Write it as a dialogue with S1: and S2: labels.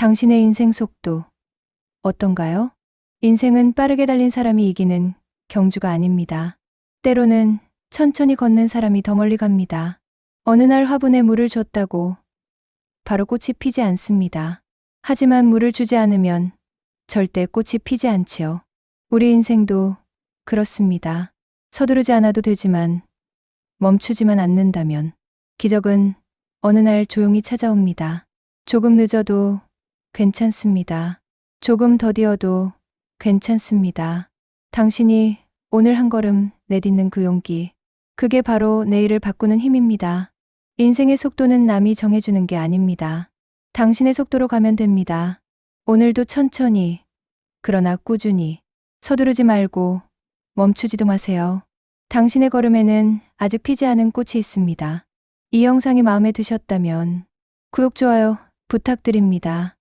S1: 당신의 인생 속도 어떤가요? 인생은 빠르게 달린 사람이 이기는 경주가 아닙니다. 때로는 천천히 걷는 사람이 더 멀리 갑니다. 어느 날 화분에 물을 줬다고 바로 꽃이 피지 않습니다. 하지만 물을 주지 않으면 절대 꽃이 피지 않지요. 우리 인생도 그렇습니다. 서두르지 않아도 되지만 멈추지만 않는다면 기적은 어느 날 조용히 찾아옵니다. 조금 늦어도 괜찮습니다. 조금 더디어도 괜찮습니다. 당신이 오늘 한 걸음 내딛는 그 용기. 그게 바로 내일을 바꾸는 힘입니다. 인생의 속도는 남이 정해주는 게 아닙니다. 당신의 속도로 가면 됩니다. 오늘도 천천히, 그러나 꾸준히, 서두르지 말고 멈추지도 마세요. 당신의 걸음에는 아직 피지 않은 꽃이 있습니다. 이 영상이 마음에 드셨다면 구독, 좋아요 부탁드립니다.